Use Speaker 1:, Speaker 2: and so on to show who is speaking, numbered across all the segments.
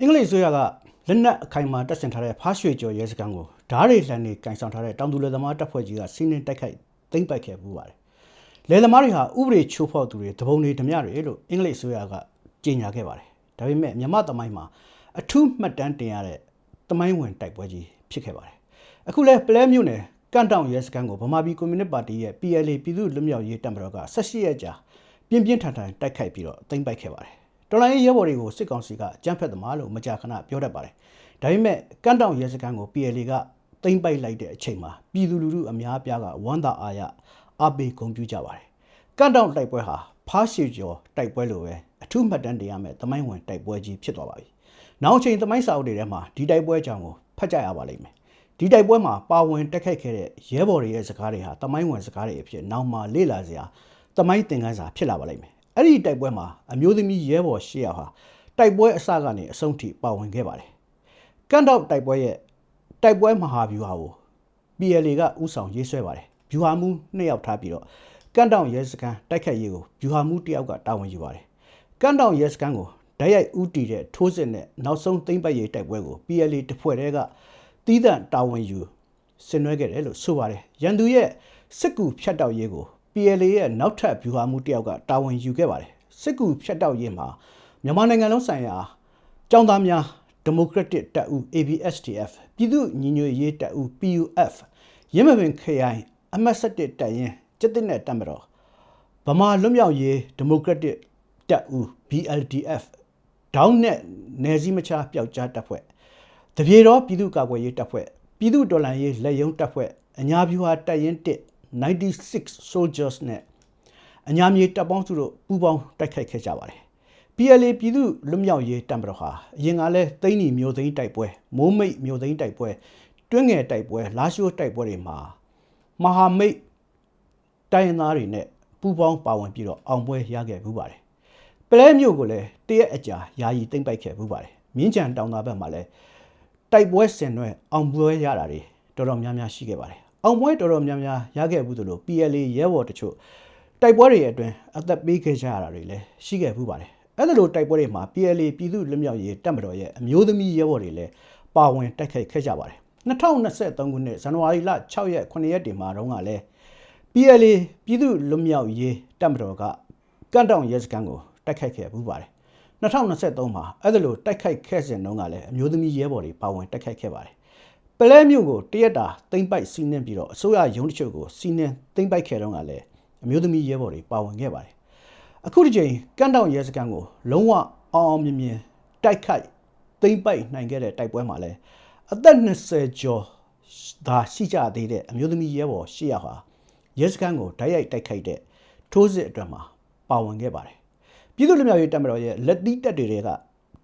Speaker 1: အင်္ဂလိပ်ဆိုရကလက်နက်အခိုင်အမာတပ်ဆင်ထားတဲ့ဖားရွှေကျော်ရဲစခန်းကိုဓားတွေလှန်နေကင်ဆောင်ထားတဲ့တောင်သူလယ်သမားတပ်ဖွဲ့ကြီးကစီးနှင်းတိုက်ခိုက်သိမ်းပိုက်ခဲ့ပူပါတယ်။လယ်သမားတွေဟာဥပဒေချိုးဖောက်သူတွေတပုံတွေဓမြတွေလို့အင်္ဂလိပ်ဆိုရကကြေညာခဲ့ပါတယ်။ဒါပေမဲ့မြန်မာသမိုင်းမှာအထူးမှတ်တမ်းတင်ရတဲ့သမိုင်းဝင်တိုက်ပွဲကြီးဖြစ်ခဲ့ပါတယ်။အခုလဲပလဲမြို့နယ်ကန့်တောင်ရဲစခန်းကိုဗမာပြည်ကွန်မြူနစ်ပါတီရဲ့ PLA ပြည်သူ့လွတ်မြောက်ရေးတပ်မတော်က18ရက်ကြာပြင်းပြင်းထန်ထန်တိုက်ခိုက်ပြီးတော့သိမ်းပိုက်ခဲ့ပါတယ်။ တော်လိုင်းရဲဘော်တွေကိုစစ်ကောင်စီကကြမ်းဖက်သမားလို့မကြာခဏပြောတတ်ပါတယ်။ဒါပေမဲ့ကန့်တောင်ရဲစခန်းကို PLA ကသိမ်းပိုက်လိုက်တဲ့အချိန်မှာပြည်သူလူထုအများအပြားကဝမ်းသာအားရအပေးဂုဏ်ပြုကြပါတယ်။ကန့်တောင်တိုက်ပွဲဟာဖားရှည်ကျော်တိုက်ပွဲလိုပဲအထူးမှတ်တမ်းတင်ရမယ့်သမိုင်းဝင်တိုက်ပွဲကြီးဖြစ်သွားပါပြီ။နောက်အချိန်သမိုင်းစာအုပ်တွေထဲမှာဒီတိုက်ပွဲအကြောင်းကိုဖတ်ကြရပါလိမ့်မယ်။ဒီတိုက်ပွဲမှာပါဝင်တက်ခိုက်ခဲ့တဲ့ရဲဘော်တွေရဲ့စကားတွေဟာသမိုင်းဝင်စကားတွေအဖြစ်နောက်မှလေ့လာစရာသမိုင်းသင်ခန်းစာဖြစ်လာပါလိမ့်မယ်။ အဲ့ဒီတိုက်ပွဲမှာအမျိုးသမီးရဲဘော်ရှေ့ရဟာတိုက်ပွဲအစကနေအဆုံးထိပါဝင်ခဲ့ပါတယ်။ကန်တော့တိုက်ပွဲရဲ့တိုက်ပွဲမဟာဗျူဟာကို PLA ကဥဆောင်ရေးဆွဲပါတယ်။ဗျူဟာမှုနှစ်ယောက်ထားပြီးတော့ကန်တောင်ရဲစခန်းတိုက်ခတ်ရေးကိုဗျူဟာမှုတစ်ယောက်ကတာဝန်ယူပါတယ်။ကန်တောင်ရဲစခန်းကိုဓာတ်ရိုက်ဥတီတဲ့ထိုးစစ်နဲ့နောက်ဆုံးသိမ့်ပတ်ရေးတိုက်ပွဲကို PLA တစ်ဖွဲ့တည်းကတီးသန့်တာဝန်ယူဆင်နွှဲခဲ့တယ်လို့ဆိုပါတယ်။ရန်သူရဲ့စစ်ကူဖြတ်တောက်ရေးကို PLA ရဲ့နောက်ထပ်ဗျူဟာမှုတစ်ယောက်ကတာဝန်ယူခဲ့ပါတယ်။စစ်ကူဖြတ်တောက်ရေးမှာမြန်မာနိုင်ငံလုံးဆိုင်ရာចောင်းသားများဒီမိုကရက်တစ်တပ်ဦး ABSDF ပြည်သူ့ညီညွတ်ရေးတပ်ဦး PUF ရင်းမပင်ခရိုင်အမတ်7တပ်ရင်းစစ်တပ်နဲ့တပ်မတော်ဗမာလွတ်မြောက်ရေးဒီမိုကရက်တစ်တပ်ဦး BLDF ဒေါင်းနဲ့နယ်စည်းမခြားပျောက်ကြားတပ်ဖွဲ့တပြေတော်ပြည်သူ့ကာကွယ်ရေးတပ်ဖွဲ့ပြည်သူ့တော်လှန်ရေးလက်ရုံးတပ်ဖွဲ့အညာဗျူဟာတပ်ရင်း1 96 soldiers နဲ့အညာမြေတပ်ပေါင်းစုတို့ပူးပေါင်းတိုက်ခိုက်ခဲ့ကြပါတယ် PLA ပြည်သူလွတ်မြောက်ရေးတပ်မတော်ဟာအရင်ကလည်းသိန်းနီမျိုးသိန်းတိုက်ပွဲမိုးမိတ်မျိုးသိန်းတိုက်ပွဲတွင်းငယ်တိုက်ပွဲလာရှိုးတိုက်ပွဲတွေမှာမဟာမိတ်တိုင်းရင်းသားတွေနဲ့ပူးပေါင်းပါဝင်ပြီးတော့အောင်ပွဲရခဲ့မှုပါတယ်ပလဲမျိုးကိုလည်းတရက်အကြာယာယီသိမ့်ပိုက်ခဲ့မှုပါတယ်မြင်းချံတောင်သားဘက်မှာလည်းတိုက်ပွဲဆင်နွဲအောင်ပွဲရတာတွေတော်တော်များများရှိခဲ့ပါတယ် အောင်ပွဲတော်တော်များများရခဲ့ဘူးသလို PLA ရဲဘော်တချို့တိုက်ပွဲတွေအတွင်းအသက်ပေးခဲ့ကြရတာတွေလည်းရှိခဲ့ဘူးပါတယ်အဲ့ဒါလိုတိုက်ပွဲတွေမှာ PLA ပြည်သူ့လွတ်မြောက်ရေးတပ်မတော်ရဲ့အမျိုးသမီးရဲဘော်တွေလည်းပါဝင်တိုက်ခိုက်ခဲ့ကြပါတယ်2023ခုနှစ်ဇန်နဝါရီလ6ရက်9ရက်တင်မှာတော့ကလည်း PLA ပြည်သူ့လွတ်မြောက်ရေးတပ်မတော်ကကန့်တောင်ရဲစခန်းကိုတိုက်ခိုက်ခဲ့ပူးပါတယ်2023မှာအဲ့ဒါလိုတိုက်ခိုက်ခဲ့စဉ်တုန်းကလည်းအမျိုးသမီးရဲဘော်တွေပါဝင်တိုက်ခိုက်ခဲ့ပါတယ် ပလဲမြို့ကိုတရက်တာသိမ့်ပိုက်စီးနှင်းပြီးတော့အစိုးရရုံးတချို့ကိုစီးနှင်းသိမ့်ပိုက်ခဲ့တုန်းကလည်းအမျိုးသမီးရဲဘော်တွေပါဝင်ခဲ့ပါတယ်အခုဒီချိန်ကန့်တောင်ရဲစခန်းကိုလုံးဝအောင်အောင်မြင်မြင်တိုက်ခိုက်သိမ့်ပိုက်နိုင်ခဲ့တဲ့တိုက်ပွဲမှာလည်းအသက်20ကျော်ဒါရှိကြသေးတဲ့အမျိုးသမီးရဲဘော်ရှေ့ရဟာရဲစခန်းကိုဓာတ်ရိုက်တိုက်ခိုက်တဲ့ထိုးစစ်အတွက်မှာပါဝင်ခဲ့ပါတယ်ပြည်သူ့လူမျိုးရေးတပ်မတော်ရဲ့လက်သီးတပ်တွေက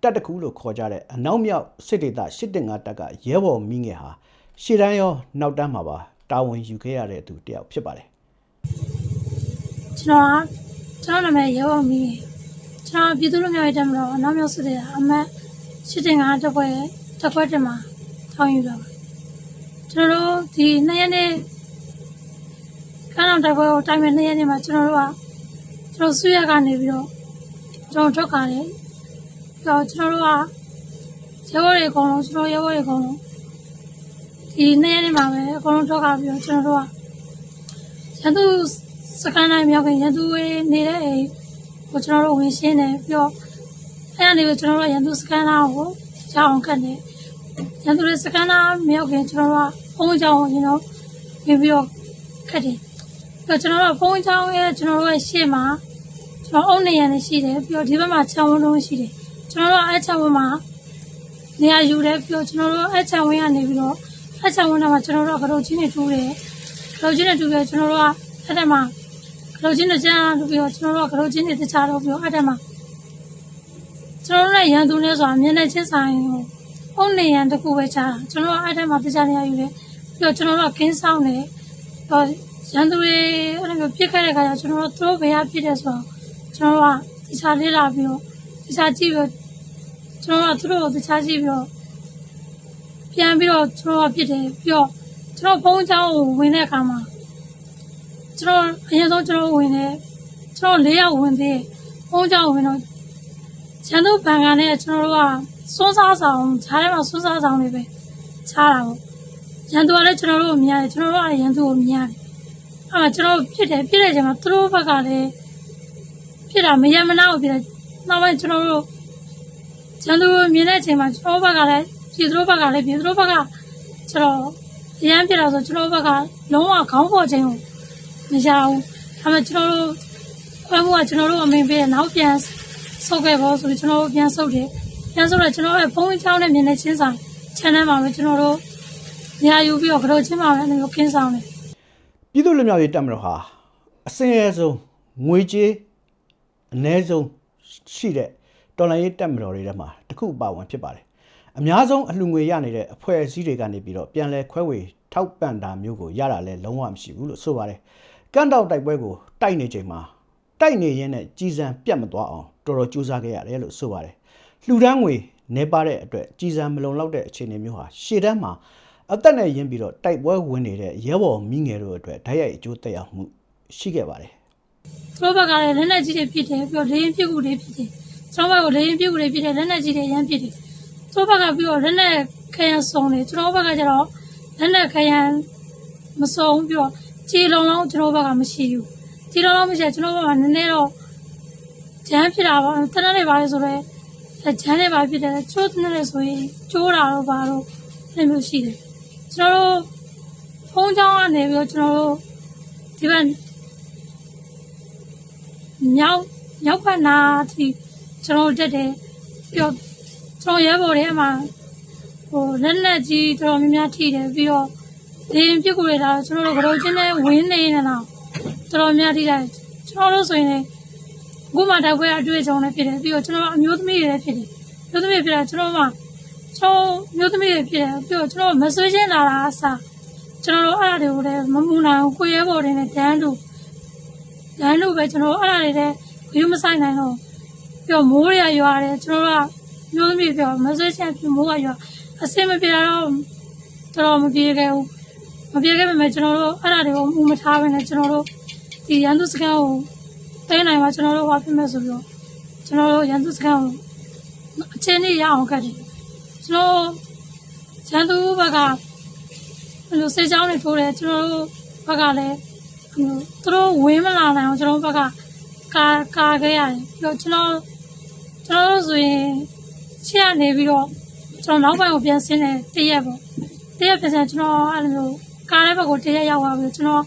Speaker 1: တပ်တခုလို့ခေါ်ကြတဲ့အနောက်မြောက်စစ်ဒေသ815တပ်ကရဲဘော်မိငယ်ဟာရှေ့တန်းရောနောက်တန်းမှာပါတာဝန်ယူခဲ့ရတဲ့သူတယောက်ဖြစ်ပါတယ်
Speaker 2: ကျွန်တော်ကကျွန်တော်နာမည်ရောအောင်မီကျွန်တော်ပြည်သူ့လူမျိုးရေးတက်မလို့အနောက်မြောက်စစ်တွေအမတ်ရှစ်တင်ကတက်ပွဲတက်ပွဲတင်မှာထောင်းယူတော့ကျွန်တော်တို့ဒီနှစ်ရက်နေ့ကမ်းအောင်တက်ပွဲကိုတိုင်မဲ့နှစ်ရက်နေ့မှာကျွန်တော်တို့ကကျွန်တော်ဆွေရကနေပြီးတော့ကျွန်တော်ထွက်ခါတယ် ပြီးတော့ကျွန်တော်တို့ကရဲဘော်တွေအကုန်လုံးကျွန်တော်ရဲဘော်တွေအကုန်လုံးဒီနှစ်ရက်နေ့မှာပဲအကုန်လုံးထွက်ခါပြီးတော့ကျွန်တော်တို့ကရန်သူစကန်တိုင်းမြောက်ခင်ရန်သူတွေနေတဲ့အိမ်ကိုကျွန်တော်တို့ဝင်ရှင်းတယ်ပြီးတော့အဲ့ဒါနေပြီးကျွန်တော်တို့ရန်သူစကန်သားကိုကြောင်းခတ်တယ်ရန်သူတွေစကန်သားမြောက်ခင်ကျွန်တော်တို့ကဖုန်းကြောင်းကိုကျွန်တော်ဝင်ပြီးတော့ခတ်တယ်ပြီးတော့ကျွန်တော်တို့ဖုန်းကြောင်းရဲ့ကျွန်တော်တို့ရဲ့ရှေ့မှာကျွန်တော်အုံနေရနေရှိတယ်ပြီးတော့ဒီဘက်မှာခြံဝန်းလုံးရှိတယ် ကျွန်တော်တို့အဲ့ခြံဝန်းမှာနေရာယူတယ်ပြီးတော့ကျွန်တော်တို့အဲ့ခြံဝန်းကနေပြီးတော့အဲ့ခြံဝန်းမှာကျွန်တော်တို့ကကတော့ချင်းနေတူးတယ်ကတော့ချင်းနေတူးတယ်ကျွန်တော်တို့ကအဲ့ဒါမှာကလို့ချင်းတစ်ချမ်းလုပ်ပြီးတော့ကျွန်တော်တို့ကကလို့ချင်းတွေတခြားလုပ်ပြီးတော့အဲ့ဒါမှကျွန်တော်တို့လည်းရန်သူနဲ့ဆိုတာမြင်တဲ့ချင်းဆိုင်ကိုပုံနေရန်တစ်ခုပဲချားကျွန်တော်တို့အဲ့ဒါမှတခြားနေရာယူတယ်ပြီးတော့ကျွန်တော်တို့ကကင်းဆောင်တယ်တော့ရန်သူတွေအဲ့လိုမျိုးပြစ်ခဲ့တဲ့ခါကျကျွန်တော်တို့သူတို့ဘယ်ကပြစ်တယ်ဆိုတော့ကျွန်တော်တို့ကတခြားလေးလာပြီးတော့တခြားကြည့်ပြီးတော့ ကျွန်တော်တို့ကသူတို့ကိုတခြားကြည့်ပြီးတော့ပြန်ပြီးတော့ကျွန်တော်တို့ကပြစ်တယ်ပြီးတော့ကျွန်တော်ဖုန်းချောင်းကိုဝင်တဲ့အခါမှာကျွန်တော်အရင်ဆုံးကျွန်တော်ဝင်တယ်ကျွန်တော်၄ယောက်ဝင်သေးဖုန်းကြောင့်ဝင်တော့ချန်တို့ဘန်ကနဲ့ကျွန်တော်တို့ကစစွန်းစားဆောင်ဈာထဲမှာစွန်းစားဆောင်တွေပဲချားတာပေါ့ရန်သူကလည်းကျွန်တော်တို့ကိုမြင်ရတယ်ကျွန်တော်တို့ကလည်းရန်သူကိုမြင်ရတယ်အဲ့မှာကျွန်တော်တို့ဖြစ်တယ်ဖြစ်တဲ့အချိန်မှာသူတို့ဘက်ကလည်းဖြစ်တာမယမနာကိုဖြစ်တယ်နောက်ပိုင်းကျွန်တော်တို့ ရန်သူကိုမြင်တဲ့အချိန်မှာကျွန်တော်တို့ဘက်ကလည်းပြည်သူတို့ဘက်ကလည်းပြည်သူတို့ဘက်ကကျွန်တော်အရန်ဖြစ်တာဆိုကျွန်တော်တို့ဘက်ကလုံးဝခေါင်းပေါ်ခြင်းကိုမရဘူးအဲ့မှာကျွန်တော်တို့ဘက်ကအကျွန်တော်တို့အမိန်ပေးတယ်နောက်ပြန်ဆုတ်ခဲ့ဖို့ဆိုပြီးကျွန်တော်တို့ပြန်ဆုတ်တယ်ပြန်ဆုတ်တော့ကျွန်တော်တို့ရဲ့ဖုန်းချောင်းနဲ့မြင်တဲ့ချင်းစာ channel မှာပဲကျွန်တော်တို့နေရာယူပြီးတော့ကြောချင်းမှာပဲအဲ့လိုခင်းဆောင်တယ်
Speaker 1: ပြည်သူ့လူမျိုးရေးတက်မတော်ဟာအစင်းရဲဆုံးငွေကြေးအ ਨੇ ဆုံးရှိတဲ့ တော်လိုင်းရေးတက်မတော်တွေထဲမှာတစ်ခုပါဝင်ဖြစ်ပါတယ်အများဆုံးအလှငွေရနေတဲ့အဖွဲ့အစည်းတွေကနေပြီးတော့ပြန်လဲခွဲဝေထောက်ပံ့တာမျိုးကိုရတာလဲလုံးဝမရှိဘူးလို့ဆိုပါတယ်ကန့်တောက်တိုက်ပွဲကိုတိုက်နေချိန်မှာတိုက်နေရင်းနဲ့ကြီးစံပြတ်မသွားအောင်တော်တော်ကြိုးစားခဲ့ရတယ်လို့ဆိုပါတယ်လှူဒန်းငွေနေပါတဲ့အတွက်ကြီးစံမလုံလောက်တဲ့အခြေအနေမျိုးဟာရှေ့တန်းမှာအသက်နဲ့ရင်းပြီးတော့တိုက်ပွဲဝင်နေတဲ့ရဲဘော်မိငယ်တို့အတွက်ဓာတ်ရိုက်အကျိုးသက်ရောက်မှုရှိခဲ့ပါတယ်
Speaker 2: သူတို့ဘက်ကလည်းလက်နက်ကြီးတွေဖြစ်တယ်ပြီးတော့လေရင်ပြစ်ကူတွေဖြစ်တယ် ကျွန်တော်ဘက်ကလေရင်ပြစ်ကူတွေဖြစ်တယ်လက်နက်ကြီးတွေရမ်းဖြစ်တယ်သူတို့ဘက်ကပြီးတော့လက်နက်ခရမ်းစုံတယ်ကျွန်တော်ဘက်ကကျတော့လက်နက်ခရမ်းမစုံပြီးတော့ခြေလုံးလုံးကျွန်တော်ဘက်ကမရှိဘူးခြေလုံးလုံးမရှိကျွန်တော်ဘက်ကနည်းနည်းတော့ဂျမ်းဖြစ်တာပါတနက်နေပါလေဆိုတော့ဂျမ်းနေပါဖြစ်တယ်ချိုးတနက်နေဆိုရင်ကျိုးတာတော့ပါတော့အဲ့လိုရှိတယ်ကျွန်တော်တို့ဖုန်းကြောင်းကနေပြီးတော့ကျွန်တော်တို့ဒီဘက်မြောက်မြောက်ဖက်နာဒီ ကျွန်တော်တက်တယ်ပြီးတော့ကျွန်တော်ရဲဘော်တွေအမှဟိုလက်လက်ကြီးတော်တော်များများထိတယ်ပြီးတော့ဒီပြစ်ကူတွေလာကျွန်တော်တို့ကြောချင်းနဲ့ဝင်းနေနေတော့တော်တော်များထိတယ်ကျွန်တော်တို့ဆိုရင်လည်းအခုမှတိုက်ပွဲအတွေ့အကြုံလည်းဖြစ်တယ်ပြီးတော့ကျွန်တော်အမျိုးသမီးတွေလည်းဖြစ်တယ်မျိုးသမီးဖြစ်တာကျွန်တော်မှကျွန်တော်မျိုးသမီးတွေဖြစ်တယ်ပြီးတော့ကျွန်တော်မဆွေးချင်းလာတာအစားကျွန်တော်တို့အဲ့ဒါတွေကိုလည်းမမူနိုင်ဘူးကိုရဲဘော်တွေနဲ့တန်းတူလမ်းလို့ပဲကျွန်တော်အဲ့ဒါတွေလည်းဂရုမဆိုင်နိုင်တော့ ပြီးတော့မိုးရရွာတယ်ကျွန်တော်ကမျိုးသမီးပြောမဆွေးချက်ပြမိုးကရွာအစင်မပြေတော့တော်တော်မပြေခဲ့ဘူးမပြေခဲ့ပေမဲ့ကျွန်တော်တို့အဲ့ဒါတွေကိုမူမထားဘဲနဲ့ကျွန်တော်တို့ဒီရန်သူစကန်ကိုသိနိုင်မှာကျွန်တော်တို့ဟောပြမယ်ဆိုပြီးတော့ကျွန်တော်တို့ရန်သူစကန်ကိုအချင်းကြီးရအောင်ကတ်တယ်ကျွန်တော်ရန်သူဘက်ကဘယ်လိုစေချောင်းတွေထိုးတယ်ကျွန်တော်တို့ဘက်ကလည်းဟိုသူတို့ဝင်းမလာနိုင်အောင်ကျွန်တော်တို့ဘက်ကကာကာခဲ့ရတယ်ပြီးတော့ကျွန်တော် ကျွန်တော်တို့ဆိုရင်ရှေ့ကနေပြီးတော့ကျွန်တော်နောက်ပိုင်းကိုပြန်ဆင်းတယ်တရက်ပေါ့တရက်ပြန်ဆင်းကျွန်တော်အဲ့လိုမျိုးကားတဲ့ဘက်ကိုတရက်ရောက်သွားပြီးတော့ကျွန်တော်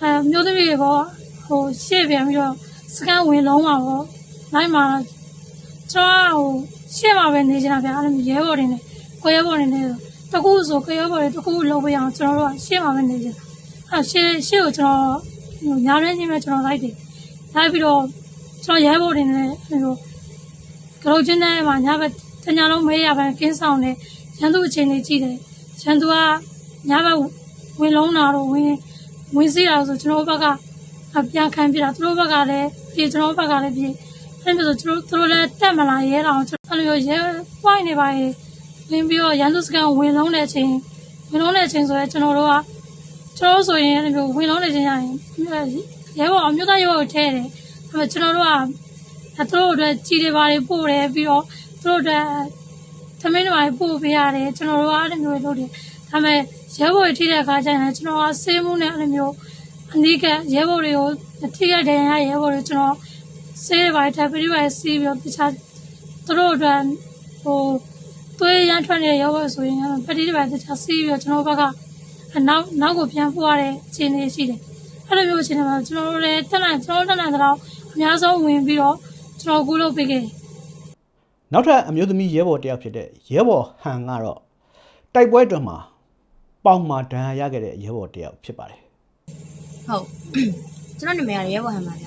Speaker 2: အဲမျိုးသမီးတွေပေါ့ဟိုရှေ့ပြန်ပြီးတော့စကန်ဝင်လုံးမှာပေါ့နိုင်မှာကျွန်တော်ဟိုရှေ့မှာပဲနေကြတာဗျအဲ့လိုမျိုးရဲဘော်တွေနဲ့ကိုရဲဘော်တွေနဲ့တကူဆိုကိုရဲဘော်တွေတကူလုံးပေးအောင်ကျွန်တော်တို့ကရှေ့မှာပဲနေကြတာအဲရှေ့ရှေ့ကိုကျွန်တော်ဟိုညာရင်းချင်းပဲကျွန်တော်လိုက်တယ်လိုက်ပြီးတော့ကျွန်တော်ရဲဘော်တွေနဲ့ဟို ကရုတ်ချင်းနဲ့မှာညာဘက်တညာလုံးမေးရပန်းကင်းဆောင်တယ်ရန်သူအချိန်လေးကြည့်တယ်ရန်သူကညာဘက်ဝင်လုံးတာတော့ဝင်ဝင်စီးတာဆိုကျွန်တော်ဘက်ကအပြန်ခံပြတာသူတို့ဘက်ကလည်းပြေကျွန်တော်ဘက်ကလည်းပြေအဲ့လိုဆိုကျွန်တော်သူတို့လည်းတက်မလာရဲတော့ကျွန်တော်အဲ့လိုရဲပွိုင်းနေပါရဲ့ဝင်ပြီးတော့ရန်သူစကန်ဝင်လုံးတဲ့အချိန်ဝင်လုံးတဲ့အချိန်ဆိုရင်ကျွန်တော်တို့ကကျွန်တော်ဆိုရင်အဲ့လိုဝင်လုံးနေချင်းရရင်ရဲဘော်အမျိုးသားရဲဘော်ကိုထဲတယ်။အဲ့ကျွန်တော်တို့က သူတို့အတွက်ကြီးတွေပါတွေပို့တယ်ပြီးတော့သူတို့အတွက်သမင်းတွေပါပို့ပေးရတယ်ကျွန်တော်တို့ကအဲ့လိုမျိုးလုပ်တယ်။ဒါပေမဲ့ရဲဘော်တွေထိတဲ့အခါကျရင်ကျွန်တော်ကစေးမှုနဲ့အဲ့လိုမျိုးအနိကရဲဘော်တွေကိုထိရတဲ့ရဲဘော်တွေကျွန်တော်စေးတွေပါတက်ပြီးပါစီးပြီးတော့တခြားသူတို့အတွက်ဟိုသွေးရမ်းထွက်နေတဲ့ရဲဘော်ဆိုရင်ပတိတွေပါတခြားစီးပြီးတော့ကျွန်တော်ဘက်ကအနောက်နောက်ကိုပြန်ပွားတဲ့ခြေနေရှိတယ်။အဲ့လိုမျိုးခြေနေမှာကျွန်တော်တို့လည်းတက်နိုင်ကျွန်တော်တက်နိုင်တော့အများဆုံးဝင်ပြီးတော့ ကျွန်တော်ကူလုပ်ပေးခဲ့တယ်
Speaker 1: နောက်ထပ်အမျိုးသမီးရဲဘော်တစ်ယောက်ဖြစ်တဲ့ရဲဘော်ဟန်ကတော့တိုက်ပွဲအတွင်းမှာပေါင်မှာဒဏ်ရာရခဲ့တဲ့ရဲဘော်တစ်ယောက်ဖြစ်ပါတယ်
Speaker 3: ဟုတ်ကျွန်တော်နာမည်ကရဲဘော်ဟန်ပါဗျ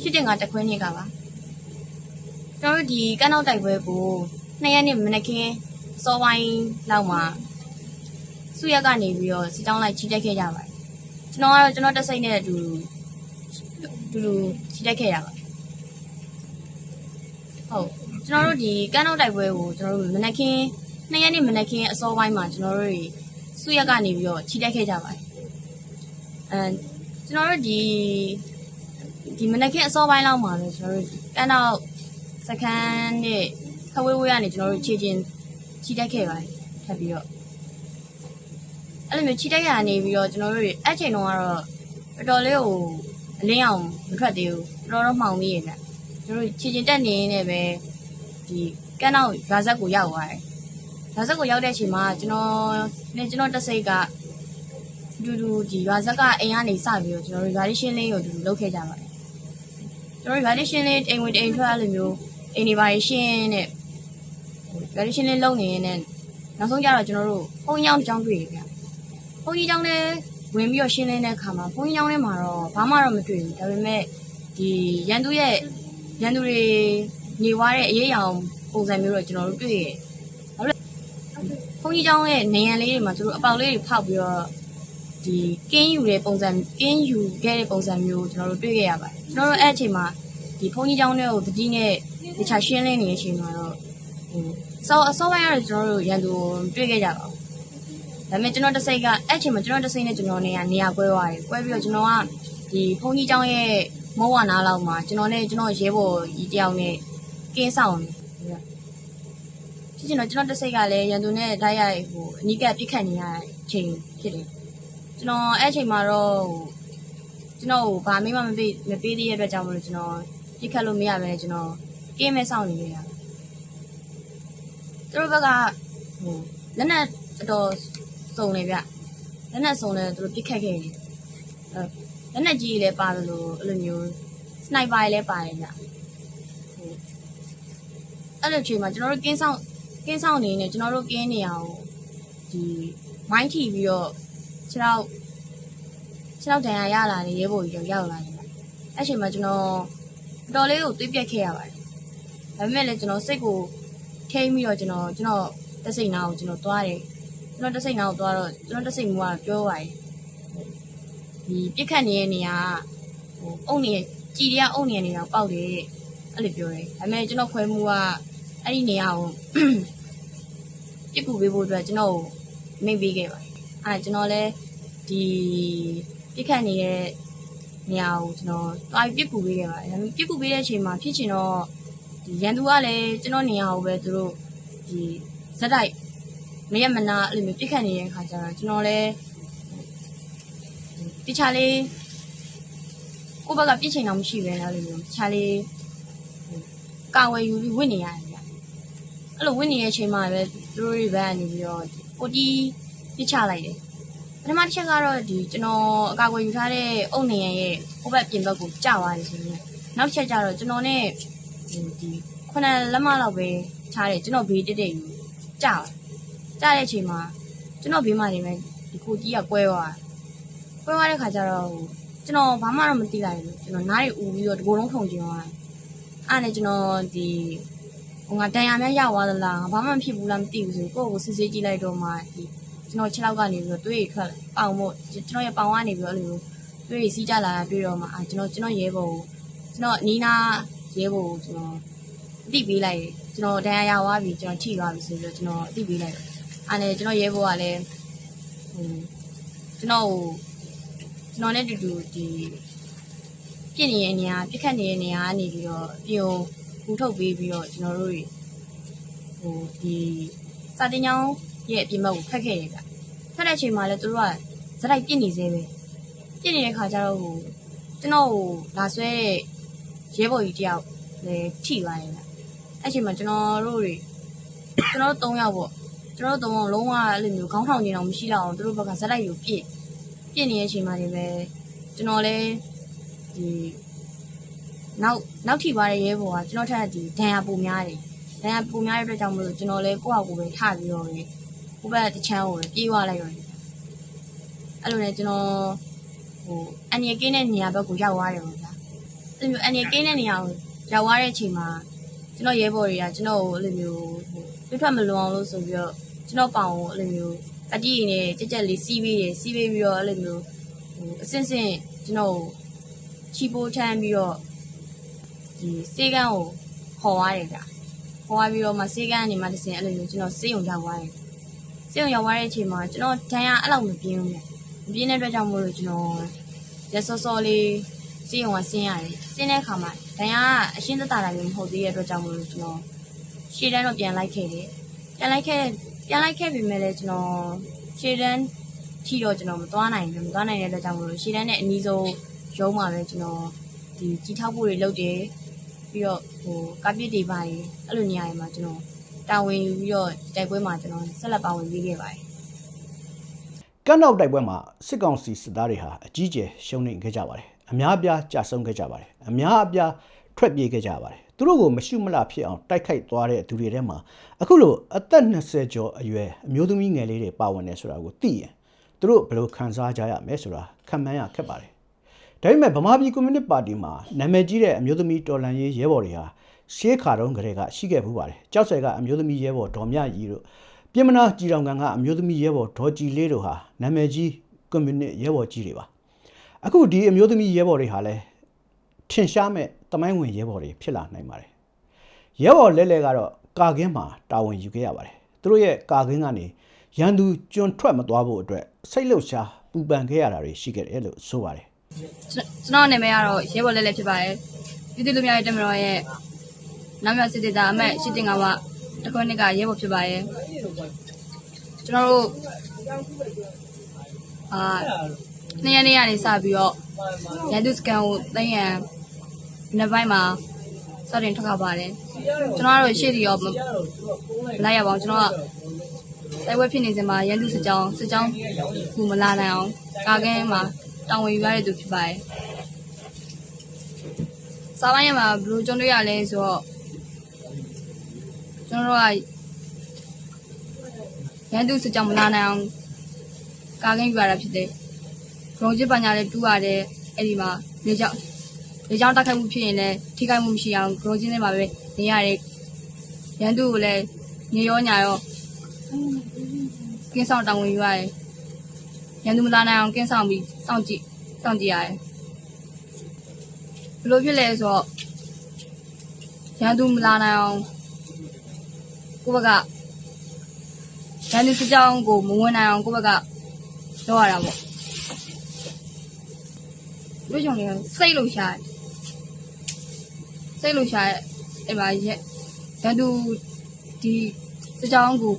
Speaker 3: ရှိတဲ့ငါတခွင်းနေကပါကျွန်တော်တို့ဒီကန်းနောက်တိုက်ပွဲကိုနှစ်ရက်နေ့မနက်ခင်းစောပိုင်းလောက်မှာစုရက်ကနေပြီးတော့စီတောင်းလိုက်ချီတက်ခဲ့ကြပါတယ်ကျွန်တော်ကတော့ကျွန်တော်တက်စိတ်နဲ့အတူ တူတူချီတက်ခဲ့ရပါတယ်ဟုတ်ကျွန်တော်တို့ဒီကန်းနောက်တိုက်ပွဲကိုကျွန်တော်တို့မနက်ခင်းနှစ်ရက်နေ့မနက်ခင်းအစောပိုင်းမှာကျွန်တော်တို့တွေစုရက်ကနေပြီးတော့ခြိတက်ခဲ့ကြပါတယ်အဲကျွန်တော်တို့ဒီဒီမနက်ခင်းအစောပိုင်းလောက်မှာလည်းကျွန်တော်တို့ကန်းတော့စခန်းနဲ့ခဝေးဝေးကနေကျွန်တော်တို့ခြေချင်းခြိတက်ခဲ့ပါတယ်ထပ်ပြီးတော့အဲ့လိုမျိုးခြိတက်ရနေပြီးတော့ကျွန်တော်တို့အဲ့ချိန်တုန်းကတော့တော်တော်လေးကို အလင်းအောင်မထွက်သေးဘူးတော်တော်မှောင်နေရဗျကျွန်တော်တို့ခြေချင်းတက်နေနေပဲဒီကန်းနောက်ရွာဆက်ကိုရောက်သွားတယ်ရွာဆက်ကိုရောက်တဲ့အချိန်မှာကျွန်တော်နဲ့ကျွန်တော်တက်စိတ်ကဒူဒူဒီရွာဇက်ကအိမ်ကနေစပြီးတော့ကျွန်တော်တို့ရွာလေးရှင်းလေးကိုဒူဒူလုပ်ခဲ့ကြပါတယ်ကျွန်တော်တို့ရွာလေးရှင်းလေးအိမ်ဝင်အိမ်ထွက်အဲ့လိုမျိုးအိမ်တွေပါရှင်းတဲ့ရွာလေးရှင်းလေးလုပ်နေရင်လည်းနောက်ဆုံးကျတော့ကျွန်တော်တို့ဘုံကြောင်ကြောင်တွေ့ရဗျဘုံကြီးကြောင်လည်း ဝင်ပြီးတော့ရှင်းလင်းတဲ့အခါမှာဘုန်းကြီးကျောင်းထဲမှာတော့ဘာမှတော့မတွေ့ဘူးဒါပေမဲ့ဒီရန်သူရဲ့ရန်သူတွေနေွားတဲ့အရေးအယံပုံစံမျိုးတော့ကျွန်တော်တို့တွေ့ရတယ်။ဟုတ်လား။ဘုန်းကြီးကျောင်းရဲ့နေရန်လေးတွေမှာသူတို့အပေါက်လေးတွေဖောက်ပြီးတော့ဒီကင်းယူတဲ့ပုံစံကင်းယူခဲ့တဲ့ပုံစံမျိုးကျွန်တော်တို့တွေ့ခဲ့ရပါတယ်။ကျွန်တော်တို့အဲ့အချိန်မှာဒီဘုန်းကြီးကျောင်းတွေကိုတတိနဲ့တခြားရှင်းလင်းနေတဲ့အချိန်မှာတော့ဟိုစောအစောပိုင်းကတော့ကျွန်တော်တို့ရန်သူတွေ့ခဲ့ကြပါဘူး ဒါပေမဲ့ကျွန်တော်တစ်စိတ်ကအဲ့ချိန်မှာကျွန်တော်တစ်စိတ်နဲ့ကျွန်တော်နေရနေရာကွဲသွားတယ်ကွဲပြီးတော့ကျွန်တော်ကဒီဘုန်းကြီးကျောင်းရဲ့မောဝနာလောက်မှာကျွန်တော်နဲ့ကျွန်တော်ရဲဘော်ကြီးတယောက်နဲ့ကင်းဆောင်တယ်ဖြစ်ချင်တော့ကျွန်တော်တစ်စိတ်ကလည်းရန်သူနဲ့တိုက်ရိုက်ဟိုအနီးကပ်ပြစ်ခတ်နေရတဲ့ချိန်ဖြစ်တယ်ကျွန်တော်အဲ့ချိန်မှာတော့ကျွန်တော်ကိုဘာမှမပေးမပေးသေးတဲ့အတွက်ကြောင့်မလို့ကျွန်တော်ပြစ်ခတ်လို့မရဘဲနဲ့ကျွန်တော်ကင်းမဲ့ဆောင်နေရတာသူတို့ဘက်ကဟိုလက်နက်တော် စုံနေဗျလက်နက်စုံနေသူတို့ပြစ်ခတ်ခဲ့တယ်အဲလက်နက်ကြီးလည်းပါတယ်လို့အဲ့လိုမျိုးစနိုက်ပါလည်းပါတယ်ဗျဟိုအဲ့လိုအချိန်မှာကျွန်တော်တို့ကင်းဆောင်ကင်းဆောင်နေနေကျွန်တော်တို့ကင်းနေရအောင်ဒီမိုင်းထီပြီးတော့ခြေထောက်ခြေထောက်ဒဏ်ရာရလာတယ်ရဲဘော်ကြီးရောက်လာတယ်။အဲ့ချိန်မှာကျွန်တော်တော်လေးကိုတွေးပြက်ခဲ့ရပါတယ်။ဒါပေမဲ့လည်းကျွန်တော်စိတ်ကိုထိမ့်ပြီးတော့ကျွန်တော်ကျွန်တော်တက်စိတ်နာကိုကျွန်တော်သွားတယ်။ ကျွန်တော်တက်စိတ်နာကိုသွားတော့ကျွန်တော်တက်စိတ်မူကပြောပါတယ်။ဒီပြစ်ခတ်နေတဲ့နေရာဟိုအုံနေကြည်ရအုံနေနေတော့ပေါက်တယ်အဲ့လိုပြောတယ်။ဒါပေမဲ့ကျွန်တော်ခွဲမှုကအဲ့ဒီနေရာကိုပြစ်ကူပေးဖို့အတွက်ကျွန်တော်ကိုမိတ်ပေးခဲ့ပါတယ်။အဲ့ကျွန်တော်လည်းဒီပြစ်ခတ်နေတဲ့နေရာကိုကျွန်တော်တွားပြစ်ကူပေးခဲ့ပါတယ်။ဒါပေမဲ့ပြစ်ကူပေးတဲ့အချိန်မှာဖြစ်ချင်တော့ဒီရန်သူကလည်းကျွန်တော်နေရာကိုပဲသူတို့ဒီဇက်တိုက် မရမနာအဲ့လိုမျိုးပြစ်ခတ်နေတဲ့အခါကျတော့ကျွန်တော်လည်းတခြားလေးကိုယ့်ဘက်ကပြစ်ချင်တော့မရှိပဲလားလို့မျိုးတခြားလေးကာဝယ်ယူပြီးဝင့်နေရတယ်ဗျ။အဲ့လိုဝင့်နေတဲ့အချိန်မှာပဲသူတို့တွေဘက်ကနေပြီးတော့ကိုတီးပြစ်ချလိုက်တယ်ပထမတစ်ချက်ကတော့ဒီကျွန်တော်အကာအကွယ်ယူထားတဲ့အုတ်နေရရဲ့ဟိုဘက်ပြင်ဘက်ကိုကျသွားတယ်ဆိုရင်နောက်တစ်ချက်ကျတော့ကျွန်တော်နဲ့ဒီဒီခုနလက်မလောက်ပဲထားတယ်ကျွန်တော်ဘေးတက်တက်ယူကျသွား ကျတဲ့အချိန်မှာကျွန်တော်ဘေးမှာနေမယ်ဒီကိုကြီးကကွဲသွားကွဲသွားတဲ့ခါကျတော့ကျွန်တော်ဘာမှတော့မသိလိုက်ဘူးကျွန်တော်နားရီဦးပြီးတော့ဒီကိုယ်လုံးထုံကျင်သွားအဲ့နဲ့ကျွန်တော်ဒီဟိုငါတန်ရာများရောက်သွားသလားငါဘာမှမဖြစ်ဘူးလားမသိဘူးဆိုကိုယ့်ကိုစစ်ဆေးကြည့်လိုက်တော့မှဒီကျွန်တော်ခြေထောက်ကနေပြီးတော့တွေးရထွက်လာပေါင်မို့ကျွန်တော်ရဲ့ပေါင်ကနေပြီးတော့အဲ့လိုတွေးရစီးကြလာတာတွေ့တော့မှအာကျွန်တော်ကျွန်တော်ရဲဘော်ကိုကျွန်တော်နီးနာရဲဘော်ကိုကျွန်တော်အတိပေးလိုက်တယ်ကျွန်တော်ဒဏ်ရာရသွားပြီကျွန်တော်ထိသွားပြီဆိုပြီးတော့ကျွန်တော်အတိပေးလိုက်တယ် အားနဲ့ကျွန်တော်ရဲဘော်ကလည်းဟိုကျွန်တော်ကိုကျွန်တော်နဲ့တူတူဒီပြစ်နေတဲ့နေရာပြစ်ခတ်နေတဲ့နေရာကနေပြီးတော့ပြုံပူထုတ်ပေးပြီးတော့ကျွန်တော်တို့တွေဟိုဒီစာတင်ကြောင်းရဲ့အပြင်ဘက်ကိုဖက်ခဲ့ရတာဖက်တဲ့အချိန်မှာလည်းသူတို့ကဇက်လိုက်ပြစ်နေသေးပဲပြစ်နေတဲ့ခါကျတော့ဟိုကျွန်တော်ကိုလာဆွဲတဲ့ရဲဘော်ကြီးတယောက်လည်းထိသွားတယ်ဗျအဲ့ချိန်မှာကျွန်တော်တို့တွေကျွန်တော်တို့၃ယောက်ပေါ့ ကျွန်တော်တို့၃ယောက်လုံးဝအဲ့လိုမျိုးခေါင်းထောင်နေအောင်မရှိတော့အောင်သူတို့ဘက်ကဇက်လိုက်ကိုပြစ်ပြစ်နေတဲ့အချိန်မှာလည်းပဲကျွန်တော်လည်းဒီနောက်နောက်ထိသွားတဲ့ရဲဘော်ကကျွန်တော်ထက်ဒီဒဏ်ရာပုံများတယ်ဒဏ်ရာပုံများတဲ့အတွက်ကြောင့်မလို့ကျွန်တော်လည်းကိုယ့်အကူပဲထပြီးတော့လေဟိုဘက်တစ်ချမ်းကိုပဲပြေးသွားလိုက်တော့တယ်အဲ့လိုနဲ့ကျွန်တော်ဟိုအန်ရကင်းတဲ့နေရာဘက်ကိုရောက်သွားတယ်ပေါ့ဗျာအဲ့လိုမျိုးအန်ရကင်းတဲ့နေရာကိုရောက်သွားတဲ့အချိန်မှာကျွန်တော်ရဲဘော်တွေကကျွန်တော်ကိုအဲ့လိုမျိုးဟိုပြထွက်မလွန်အောင်လို့ဆိုပြီးတော့ ကျွန်တော်ပေါင်ကိုအဲ့လိုမျိုးအတီးရင်းနဲ့ကြက်ကြက်လေးစီးပေးတယ်စီးပေးပြီးတော့အဲ့လိုမျိုးဟိုအစင်းစင်းကျွန်တော်ကိုချီပိုးထမ်းပြီးတော့ဒီစေးကန်းကိုခေါ်သွားတယ်ဗျာခေါ်သွားပြီးတော့မှစေးကန်းကနေမှတစ်စင်အဲ့လိုမျိုးကျွန်တော်စေးုံရောက်သွားတယ်စေုံရောက်သွားတဲ့အချိန်မှာကျွန်တော်ဒဏ်ရာအဲ့လောက်မပြင်းဘူးမြမပြင်းတဲ့အတွက်ကြောင့်မို့လို့ကျွန်တော်ရက်စောစောလေးဈ
Speaker 4: စေးရုံကဆင်းရတယ်ဆင်းတဲ့အခါမှာဒဏ်ရာကအရှင်းသက်သာတာမျိုးမဟုတ်သေးတဲ့အတွက်ကြောင့်မလို့ကျွန်တော်ရှေ့တန်းတော့ပြန်လိုက်ခဲ့တယ်ပြန်လိုက်ခဲ့ ပြန်လိုက်ခဲ့ပြီမဲ့လည်းကျွန်တော်ရှေ့တန်းထီတော့ကျွန်တော်မသွားနိုင်ဘူးမသွားနိုင်တဲ့အတွက်ကြောင့်မလို့ရှေ့တန်းနဲ့အနီးဆုံးရုံးမှာပဲကျွန်တော်ဒီကြီးထောက်ဖို့တွေလုပ်တယ်ပြီးတော့ဟိုကာပစ်တွေပါရင်အဲ့လိုနေရာတွေမှာကျွန်တော်တာဝန်ယူပြီးတော့တိုက်ပွဲမှာကျွန်တော်ဆက်လက်ပါဝင်ပေးခဲ့ပါတယ်
Speaker 1: ကန့်နောက်တိုက်ပွဲမှာစစ်ကောင်စီစစ်သားတွေဟာအကြီးကျယ်ရှုံးနိမ့်ခဲ့ကြပါတယ်အများအပြားကြာဆုံးခဲ့ကြပါတယ်အများအပြားထွက်ပြေးခဲ့ကြပါတယ် သူတို့ကိုမရှုမလဖြစ်အောင်တိုက်ခိုက်သွားတဲ့သူတွေထဲမှာအခုလိုအသက်20ကျော်အရွယ်အမျိုးသမီးငယ်လေးတွေပါဝင်နေဆိုတာကိုသိရင်သူတို့ဘယ်လိုခံစားကြရမလဲဆိုတာခံမှန်းရခက်ပါတယ်ဒါပေမဲ့ဗမာပြည်ကွန်မြူနတီပါတီမှာနာမည်ကြီးတဲ့အမျိုးသမီးတော်လှန်ရေးရဲဘော်တွေဟာရှေးခါတုန်းကတည်းကရှိခဲ့ဘူးပါတယ်ကြောက်ဆယ်ကအမျိုးသမီးရဲဘော်ဒေါ်မြကြီးတို့ပြည်မနာကြည်တောင်ကန်ကအမျိုးသမီးရဲဘော်ဒေါ်ကြည်လေးတို့ဟာနာမည်ကြီးကွန်မြူနတီရဲဘော်ကြီးတွေပါအခုဒီအမျိုးသမီးရဲဘော်တွေဟာလည်းထင်ရှားမဲ့ တမိုင်းဝင်ရဲဘော်တွေဖြစ်လာနိုင်ပါတယ်ရဲဘော်လဲလဲကတော့ကာကင်းမှာတာဝန်ယူခဲ့ရပါတယ်သူတို့ရဲ့ကာကင်းကနေရန်သူကျွန်းထွက်မသွားဖို့အတွက်စိတ်လှုပ်ရှားပူပန်ခဲ့ရတာတွေရှိခဲ့တယ်လို့ဆိုပါတယ်
Speaker 4: ကျွန်တော်နာမည်ကတော့ရဲဘော်လဲလဲဖြစ်ပါတယ်ပြည်သူလူမျိုးရဲ့တမတော်ရဲ့နောက်မြောက်စစ်တေတာအမတ်ရှစ်တင်ကမှတစ်ခွန်းနှစ်ကရဲဘော်ဖြစ်ပါတယ်ကျွန်တော်တို့အာနေ့ရက်နေ့ကနေစပြီးတော့ရန်သူစကန်ကိုသိရန် နှစ်ပိုင်းမှာစတင်ထွက်ခါပါတယ်ကျွန်တော်တို့ရှေ့တီရောမလိုက်ရပါဘူးကျွန်တော်ကတိုက်ပွဲဖြစ်နေစဉ်မှာရန်သူစစ်ကြောင်းစစ်ကြောင်းကူမလာနိုင်အောင်ကာကင်းမှာတောင်းဝင်ယူရတဲ့သူဖြစ်ပါတယ်စားပိုင်းရမှာဘယ်လိုကြုံတွေ့ရလဲဆိုတော့ကျွန်တော်တို့ကရန်သူစစ်ကြောင်းမလာနိုင်အောင်ကာကင်းယူရတာဖြစ်တယ်ဂရုံးစစ်ပညာလည်းတူးရတယ်အဲ့ဒီမှာလေကြောင်း လေကြောင်းတိုက်ခိုက်မှုဖြစ်ရင်လည်းထိခိုက်မှုမရှိအောင်ဂရုံးချင်းတွေမှာပဲနေရတယ်ရန်သူကိုလည်းညရောညာရောကင်းဆောင်တောင်းဝင်ယူရတယ်ရန်သူမလာနိုင်အောင်ကင်းဆောင်ပြီးစောင့်ကြည့်စောင့်ကြည့်ရတယ်ဘယ်လိုဖြစ်လဲဆိုတော့ရန်သူမလာနိုင်အောင်ကိုယ့်ဘက်ကရန်သူစစ်ကြောင်းကိုမဝင်နိုင်အောင်ကိုယ့်ဘက်ကလုပ်ရတာပေါ့လူချောင်းတွေကစိတ်လို့ရှာတယ် စိတ်လို့ရှာတဲ့အဲ့မှာရရန်သူဒီစစ်ကြောင်းကို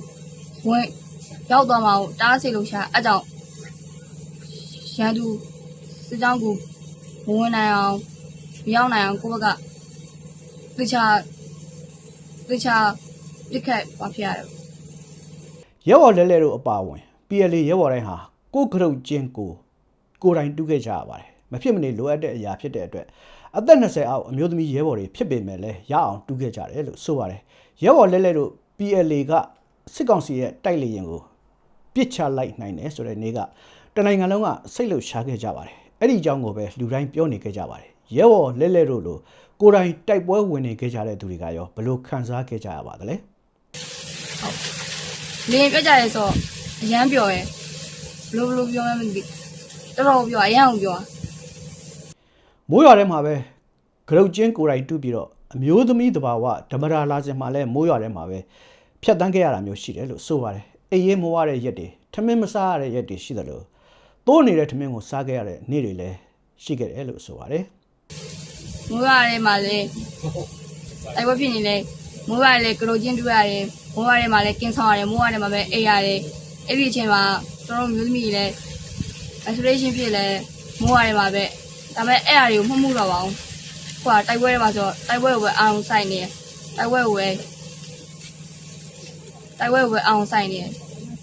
Speaker 4: ဝင်ရောက်သွားမှာကိုတားစိတ်လို့ရှာအဲ့ကြောင့်ရန်သူစစ်ကြောင်းကိုမဝင်နိုင်အောင်မရောက်နိုင်အောင်ကိုယ့်ဘက်ကတခြားတခြားပြစ်ခတ်ပါဖြစ်ရတယ်
Speaker 1: ရဲဘော်လဲလဲတို့အပါအဝင် PLA ရဲဘော်တိုင်းဟာကိုယ်ကရုတ်ချင်းကိုကိုယ်တိုင်တူးခဲ့ကြရပါတယ်မဖြစ်မနေလိုအပ်တဲ့အရာဖြစ်တဲ့အတွက် အသက်20အောက်အမျိုးသမီးရဲဘော်တွေဖြစ်ပေမဲ့လည်းရအောင်တူးခဲ့ကြတယ်လို့ဆိုပါတယ်ရဲဘော်လဲလဲတို့ PLA ကစစ်ကောင်စီရဲ့တိုက်လေရင်ကိုပစ်ချလိုက်နိုင်တယ်ဆိုတဲ့နေ့ကတနိုင်ငံလုံးကစိတ်လှုပ်ရှားခဲ့ကြပါတယ်အဲ့ဒီအကြောင်းကိုပဲလူတိုင်းပြောနေခဲ့ကြပါတယ်ရဲဘော်လဲလဲတို့လိုကိုယ်တိုင်တိုက်ပွဲဝင်နေခဲ့ကြတဲ့သူတွေကရောဘယ်လိုခံစားခဲ့ကြရပါသလဲ
Speaker 4: လင်းပြကြရဲဆိုတော့အရန်ပျော်ရဲဘလို့ဘလို့ပြောမှမသိတော်တော်ပျော်အရန်ကိုပျော်
Speaker 1: မိုးရွာထဲမှာပဲဂရုတ်ချင်းကိုယ်တိုင်တူးပြီးတော့အမျိုးသမီးတဘာဝဓမ္မရာလာစင်မှာလည်းမိုးရွာထဲမှာပဲဖြတ်တန်းခဲ့ရတာမျိုးရှိတယ်လို့ဆိုပါတယ်အေးရေးမဝတဲ့ရက်တွေထမင်းမစားရတဲ့ရက်တွေရှိတယ်လို့တိုးနေတဲ့ထမင်းကိုစားခဲ့ရတဲ့နေ့တွေလည်းရှိခဲ့တယ်လို့ဆိုပါတယ်
Speaker 4: မိုးရွာထဲမှာလေတိုက်ပွဲဖြစ်နေလေမိုးရွာလေကလိုချင်းတူရတယ်မိုးရွာထဲမှာလည်းကင်းဆောင်ရတယ်မိုးရွာထဲမှာပဲအိပ်ရတယ်အဲ့ဒီအချိန်မှာကျွန်တော်တို့မျိုးသမီးတွေလည်း isolation ဖြစ်လဲမိုးရွာထဲမှာပဲ ဒါပေမဲ့အဲ့အရာတွေကိုမှတ်မှုတော့ပါအောင်ဟိုကတိုက်ပွဲထဲမှာဆိုတော့တိုက်ပွဲကိုပဲအာရုံစိုက်နေတယ်တိုက်ပွဲကိုပဲတိုက်ပွဲကိုပဲအာရုံစိုက်နေတယ်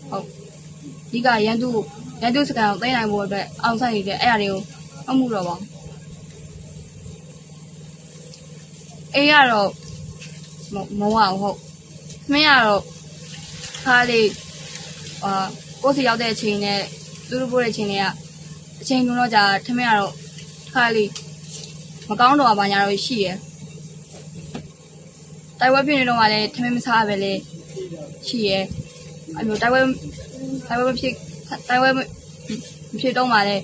Speaker 4: ဟုတ်ဒီကရန်သူရန်သူစကန်ကိုသိမ်းနိုင်ဖို့အတွက်အာရုံစိုက်နေတယ်အဲ့အရာတွေကိုမှတ်မှုတော့ပါအောင်အေးရတော့မမဝအောင်ဟုတ်မင်းရတော့ခါလေးအာကိုယ်စီရောက်တဲ့အချိန်နဲ့သူတို့ပို့တဲ့အချိန်တွေကအချိန်လုံးတော့ကြာထမင်းရတော့ ခါလေးမကောင်းတော့ဘာညာတော့ရှိရယ်တိုက်ပွဲဖြစ်နေတော့မှလည်းထမင်းမစားပဲလေရှိရယ်အမျိုးတိုက်ပွဲတိုက်ပွဲမဖြစ်တိုက်ပွဲမဖြစ်တော့မှလည်း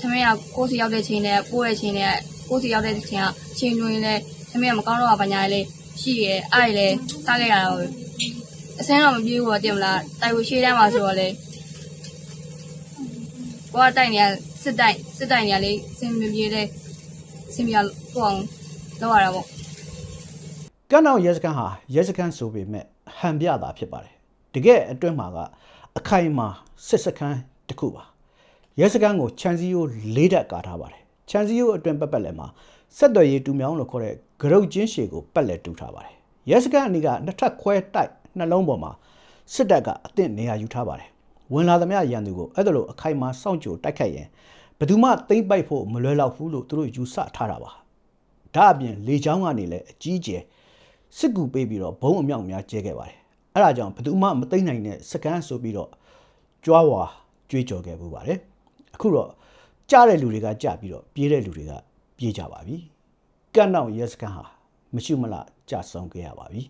Speaker 4: ထမင်းရကိုယ်စီရောက်တဲ့အချိန်နဲ့ပို့တဲ့အချိန်နဲ့ကိုယ်စီရောက်တဲ့အချိန်ကအချိန်တွင်လည်းသမီးကမကောင်းတော့ဘာညာလေးရှိရဲအဲ့လေစားခဲ့ရတော့အစင်းတော့မပြေဘူးတော့တင်မလားတိုက်ကိုရှေးတန်းမှာဆိုတော့လေကိုကတိုက်နေရ စစ်တိုက်စစ်တိုက်နေရလေစင်မပြေတဲ့အစီမီယာဟိုအောင်လောက်ရတာပေါ့
Speaker 1: ကန်းတော်ရဲစခန်းဟာရဲစခန်းဆိုပေမဲ့ဟန်ပြတာဖြစ်ပါတယ်တကယ်အတွင်းမှာကအခိုင်အမာစစ်စခန်းတစ်ခုပါရဲစခန်းကိုခြံစည်းရိုးလေးတက်ကာထားပါတယ်ခြံစည်းရိုးအတွင်းပတ်ပတ်လည်မှာဆက်သွယ်ရေးတူမြောင်းလို့ခေါ်တဲ့ဂရုတ်ချင်းရှည်ကိုပတ်လည်တူထားပါတယ်ရဲစခန်းအနီးကနှစ်ထပ်ခွဲတိုက်နှလုံးပေါ်မှာစစ်တပ်ကအသင့်နေရာယူထားပါတယ် ဝင်လာသမျှရန်သူကိုအဲ့ဒါလိုအခိုင်အမာစောင့်ကြိုတိုက်ခတ်ရင်ဘယ်သူမှသိမ့်ပိုက်ဖို့မလွယ်တော့ဘူးလို့သူတို့ယူဆထားတာပါဒါအပြင်လေချောင်းကနေလည်းအကြီးကျယ်စစ်ကူပေးပြီးတော့ဘုံအမြောက်များကျဲခဲ့ပါတယ်အဲ့ဒါကြောင့်ဘယ်သူမှမသိမ့်နိုင်တဲ့စကန်ဆိုပြီးတော့ကြွားဝါကြွေးကြော်ခဲ့ပူပါတယ်အခုတော့ကြားတဲ့လူတွေကကြားပြီးတော့ပြေးတဲ့လူတွေကပြေးကြပါပြီကန့်တော့ရဲစကန်ဟာမရှိမလားကြဆုံးခဲ့ရပါပြီ